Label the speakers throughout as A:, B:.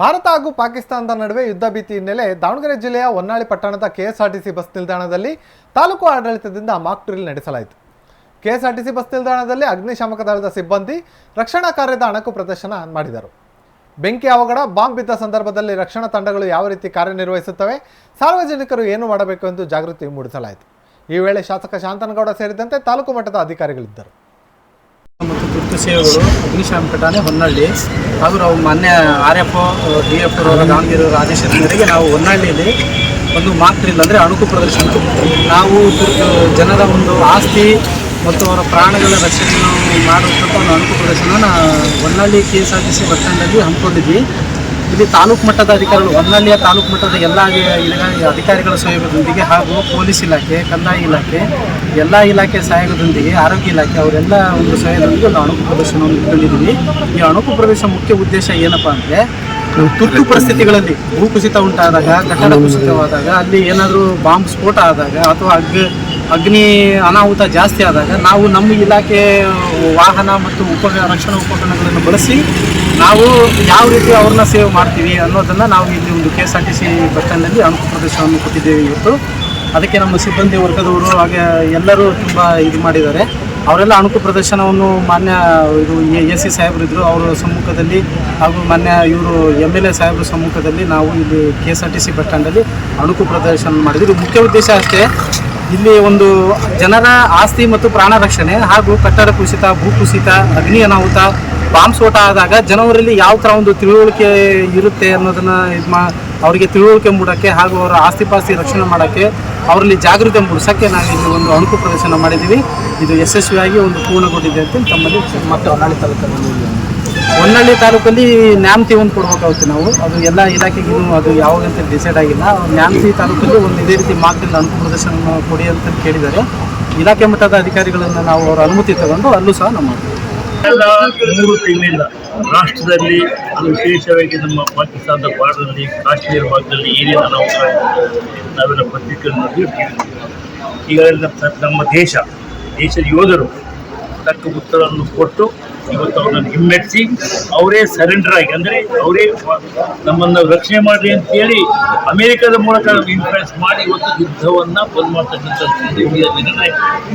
A: ಭಾರತ ಹಾಗೂ ಪಾಕಿಸ್ತಾನದ ನಡುವೆ ಯುದ್ಧ ಭೀತಿ ಹಿನ್ನೆಲೆ ದಾವಣಗೆರೆ ಜಿಲ್ಲೆಯ ಹೊನ್ನಾಳಿ ಪಟ್ಟಣದ ಕೆಎಸ್ಆರ್ಟಿಸಿ ಬಸ್ ನಿಲ್ದಾಣದಲ್ಲಿ ತಾಲೂಕು ಆಡಳಿತದಿಂದ ಮಾಕ್ ಡ್ರಿಲ್ ನಡೆಸಲಾಯಿತು. ಕೆಎಸ್ಆರ್ಟಿಸಿ ಬಸ್ ನಿಲ್ದಾಣದಲ್ಲಿ ಅಗ್ನಿಶಾಮಕ ದಳದ ಸಿಬ್ಬಂದಿ ರಕ್ಷಣಾ ಕಾರ್ಯದ ಅಣಕು ಪ್ರದರ್ಶನ ಮಾಡಿದರು. ಬೆಂಕಿ ಅವಘಡ, ಬಾಂಬ್ ಬಿದ್ದ ಸಂದರ್ಭದಲ್ಲಿ ರಕ್ಷಣಾ ತಂಡಗಳು ಯಾವ ರೀತಿ ಕಾರ್ಯನಿರ್ವಹಿಸುತ್ತವೆ, ಸಾರ್ವಜನಿಕರು ಏನು ಮಾಡಬೇಕು ಎಂದು ಜಾಗೃತಿ ಮೂಡಿಸಲಾಯಿತು. ಈ ವೇಳೆ ಶಾಸಕ ಶಾಂತನಗೌಡ ಸೇರಿದಂತೆ ತಾಲೂಕು ಮಟ್ಟದ ಅಧಿಕಾರಿಗಳಿದ್ದರು.
B: ಸೇವೆಗಳು ಅಗ್ನಿಶಾಮಕ ಠಾಣೆ ಹೊನ್ನಳ್ಳಿ ಹಾಗೂ ನಾವು ಮಾನ್ಯ ಆರ್ ಎಫ್ ಡಿ ಎಫ್ ಅವರ ದಾವಣಗೆರೆ ಆದೇಶದ ನಾವು ಹೊನ್ನಳ್ಳಿಯಲ್ಲಿ ಒಂದು ಮಾತ್ರಿಂದ ಅಂದರೆ ಅಣುಕು ಪ್ರದರ್ಶನ. ನಾವು ಜನರ ಒಂದು ಆಸ್ತಿ ಮತ್ತು ಅವರ ಪ್ರಾಣಗಳ ರಕ್ಷಣೆಯನ್ನು ಮಾಡುವಂಥ ಒಂದು ಅಣುಕು ಪ್ರದರ್ಶನ Honnalli K S R T C bus ಸ್ಟ್ಯಾಂಡಲ್ಲಿ ಹಮ್ಮಿಕೊಂಡಿದ್ವಿ. ಇಲ್ಲಿ ತಾಲೂಕು ಮಟ್ಟದ ಅಧಿಕಾರಿಗಳು ಹೊನ್ನಳ್ಳಿಯ ತಾಲೂಕು ಮಟ್ಟದ ಎಲ್ಲ ಅಧಿಕಾರಿಗಳ ಸಹಯೋಗದೊಂದಿಗೆ ಹಾಗೂ ಪೊಲೀಸ್ ಇಲಾಖೆ, ಕಂದಾಯ ಇಲಾಖೆ, ಎಲ್ಲ ಇಲಾಖೆ ಸಹಯೋಗದೊಂದಿಗೆ ಆರೋಗ್ಯ ಇಲಾಖೆ ಅವರೆಲ್ಲ ಒಂದು ಸಹಯೋಗದೊಂದಿಗೆ ಒಂದು ಅಣುಕು ಪ್ರದರ್ಶನವನ್ನು ಇಟ್ಕೊಂಡಿದ್ದೀವಿ. ಈ ಅಣುಕು ಪ್ರವೇಶ ಮುಖ್ಯ ಉದ್ದೇಶ ಏನಪ್ಪ ಅಂದರೆ ತುರ್ತು ಪರಿಸ್ಥಿತಿಗಳಲ್ಲಿ ಭೂಕುಸಿತ ಉಂಟಾದಾಗ, ಕಟ್ಟಡ ಕುಸಿತವಾದಾಗ, ಅಲ್ಲಿ ಏನಾದರೂ ಬಾಂಬ್ ಸ್ಫೋಟ ಆದಾಗ ಅಥವಾ ಅಗ್ ಅಗ್ನಿ ಅನಾಹುತ ಜಾಸ್ತಿ ಆದಾಗ ನಾವು ನಮ್ಮ ಇಲಾಖೆ ವಾಹನ ಮತ್ತು ಉಪ ರಕ್ಷಣಾ ಉಪಕರಣಗಳನ್ನು ಬಳಸಿ ನಾವು ಯಾವ ರೀತಿ ಅವ್ರನ್ನ ಸೇವ್ ಮಾಡ್ತೀವಿ ಅನ್ನೋದನ್ನು ನಾವು ಇಲ್ಲಿ ಒಂದು K S R T C bus ಸ್ಟ್ಯಾಂಡಲ್ಲಿ ಅಣುಕು ಪ್ರದರ್ಶನವನ್ನು ಕೊಟ್ಟಿದ್ದೇವೆ ಇವತ್ತು. ಅದಕ್ಕೆ ನಮ್ಮ ಸಿಬ್ಬಂದಿ ವರ್ಗದವರು ಹಾಗೆ ಎಲ್ಲರೂ ತುಂಬ ಇದು ಮಾಡಿದ್ದಾರೆ. ಅವರೆಲ್ಲ ಅಣುಕು ಪ್ರದರ್ಶನವನ್ನು ಮಾನ್ಯ ಇದು ಎ ಸಿ ಸಾಹೇಬರಿದ್ದರು ಅವರ ಸಮ್ಮುಖದಲ್ಲಿ ಹಾಗೂ ಮಾನ್ಯ ಇವರು ಎಂ ಎಲ್ ಎ ಸಾಹೇಬ್ರ ಸಮ್ಮುಖದಲ್ಲಿ ನಾವು ಇಲ್ಲಿ K S R T C bus ಸ್ಟ್ಯಾಂಡಲ್ಲಿ ಅಣುಕು ಪ್ರದರ್ಶನ ಮಾಡಿದ್ವಿ. ಮುಖ್ಯ ಉದ್ದೇಶ ಅಷ್ಟೇ. ಇಲ್ಲಿ ಒಂದು ಜನರ ಆಸ್ತಿ ಮತ್ತು ಪ್ರಾಣ ರಕ್ಷಣೆ ಹಾಗೂ ಕಟ್ಟಡ ಕುಸಿತ ಭೂ ಕುಸಿತ ಅಗ್ನಿ ಅನಾಹುತ ಬಾಂಬ್ ಸ್ಫೋಟ ಆದಾಗ ಜನವರಲ್ಲಿ ಯಾವ ಥರ ಒಂದು ತಿಳುವಳಿಕೆ ಇರುತ್ತೆ ಅನ್ನೋದನ್ನ ಇದು ಮಾ ಅವರಿಗೆ ತಿಳುವಳಿಕೆ ಮೂಡೋಕ್ಕೆ ಹಾಗೂ ಅವರ ಆಸ್ತಿ ಪಾಸ್ತಿ ರಕ್ಷಣೆ ಮಾಡೋಕ್ಕೆ ಅವರಲ್ಲಿ ಜಾಗೃತಿ ಮೂಡಿಸೋಕ್ಕೆ ನಾವು ಇಲ್ಲಿ ಒಂದು ಅಣುಕು ಪ್ರದರ್ಶನ ಮಾಡಿದ್ದೀವಿ. ಇದು ಯಶಸ್ವಿಯಾಗಿ ಒಂದು ಪೂರ್ಣಗೊಂಡಿದೆ ಅಂತ ತಮ್ಮಲ್ಲಿ ಮತ್ತೆ ಹೊನ್ನಾಳಿ ತಾಲೂಕಲ್ಲಿ ಹೊನ್ನಾಳಿ ತಾಲೂಕಲ್ಲಿ ನ್ಯಾಮತಿ ಒಂದು ಕೊಡ್ಬೇಕಾಗುತ್ತೆ ನಾವು. ಅದು ಎಲ್ಲ ಇಲಾಖೆಗೂ ಅದು ಯಾವಾಗ ಅಂತ ಡಿಸೈಡ್ ಆಗಿಲ್ಲ ನ್ಯಾಮತಿ ತಾಲೂಕಲ್ಲಿ ಒಂದು ಇದೇ ರೀತಿ ಮಾರ್ಗದಲ್ಲಿ ಅಣುಕು ಪ್ರದರ್ಶನ ಕೊಡಿ ಅಂತ ಕೇಳಿದ್ದಾರೆ. ಇಲಾಖೆ ಮಟ್ಟದ ಅಧಿಕಾರಿಗಳನ್ನು ನಾವು ಅವರ ಅನುಮತಿ ತಗೊಂಡು ಅಲ್ಲೂ ಸಹ ನಮ್ಮ
C: ಮೂರು ತಿಂಗಳಿಂದ ರಾಷ್ಟ್ರದಲ್ಲಿ ಅದು ವಿಶೇಷವಾಗಿ ನಮ್ಮ ಪಾಕಿಸ್ತಾನದ ಭಾಗದಲ್ಲಿ ಕಾಶ್ಮೀರ ಭಾಗದಲ್ಲಿ ಏನೇನು ಅನಾಹುತ ನಾವೆಲ್ಲ ಪತ್ರಿಕೆಯನ್ನು ನಮ್ಮ ನಮ್ಮ ದೇಶ, ದೇಶದ ಯೋಧರು ತಕ್ಕ ಉತ್ತರವನ್ನು ಕೊಟ್ಟು ಇವತ್ತು ಅವ್ರನ್ನ ಹಿಮ್ಮೆಟ್ಟಿಸಿ ಅವರೇ ಸರೆಂಡರ್ ಆಗಿ ಅಂದರೆ ಅವರೇ ನಮ್ಮನ್ನು ರಕ್ಷಣೆ ಅಂತ ಅಂತೇಳಿ ಅಮೆರಿಕದ ಮೂಲಕ ಇನ್ಫ್ಲೂಯೆನ್ಸ್ ಮಾಡಿ ಇವತ್ತು ಯುದ್ಧವನ್ನು ಬಂದ್ ಮಾಡ್ತಕ್ಕಂಥ ನಿರ್ಣಯ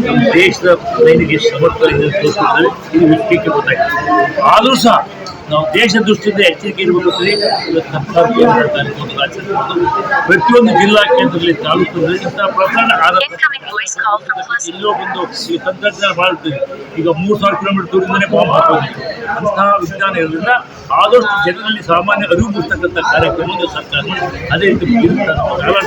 C: ನಮ್ಮ ದೇಶದ ಸೈನಿಕ ಸಮರ್ಥನೆ ತೋರಿಸಿದ್ದಾರೆ ಇದು ವಿಶ್ವಕ್ಕೆ ಗೊತ್ತಾಗ್ತದೆ ಆದರೂ ಸಹ ನಾವು ದೇಶ ದೃಷ್ಟಿಯಿಂದ ಎಚ್ಚರಿಕೆ ಇರಬೇಕಾದ್ರೆ ಪ್ರತಿಯೊಂದು ಜಿಲ್ಲಾ ಕೇಂದ್ರದಲ್ಲಿ ತಾಲೂಕು ಇಂತಹ ಪ್ರಕರಣ
D: plus
C: ಎಲ್ಲೋ ಬಂದು ಈ ತಂತ್ರಜ್ಞಾನ ಬಾಳುತ್ತದೆ ಈಗ ಮೂರು ಸಾವಿರ ಕಿಲೋಮೀಟರ್ ದೂರದಿಂದಲೇ ಬಾಂಬ್ ಹಾಕೋದು. ಅಂತಹ ವಿಜ್ಞಾನ ಇರೋದ್ರಿಂದ ಆದಷ್ಟು ಜನರಲ್ಲಿ ಸಾಮಾನ್ಯ ಅರಿವು ಮೂಡಿಸ್ತಕ್ಕಂಥ ಕಾರ್ಯಕ್ರಮವನ್ನು ಸರ್ಕಾರ ಅದೇ ರೀತಿ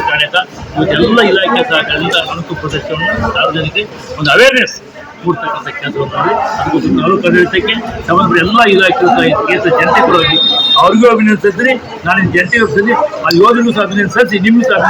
C: ಕಾರ್ಯಕ ಇವತ್ತೆಲ್ಲ ಇಲಾಖೆ ಸಹಕಾರದಿಂದ ಅಣುಕು ಪ್ರದೇಶವನ್ನು ಸಾರ್ವಜನಿಕ ಒಂದು ಅವೇರ್ನೆಸ್ ಮೂಡ್ತಕ್ಕಂಥ ಕೆಲಸವನ್ನು ಅದಕ್ಕೋಸ್ಕರ ತಾಲೂಕು ಆಡಳಿತಕ್ಕೆ ಸಂಬಂಧಪಟ್ಟ ಎಲ್ಲ ಇಲಾಖೆಯು ಸಹ ಕೇಂದ್ರ ಜನತೆ ಪರವಾಗಿ ಅವ್ರಿಗೂ ಅಭಿನಂದಿಸಿದ್ರಿ ನಾನು ಜನತೆಗೆ ಅಭಿನಂದಿಸಿ ಆ ಯೋಧರಿಗೂ ಸಹ ಅಭಿನಂದಿಸಿ ನಿಮಗೂ ಸಹ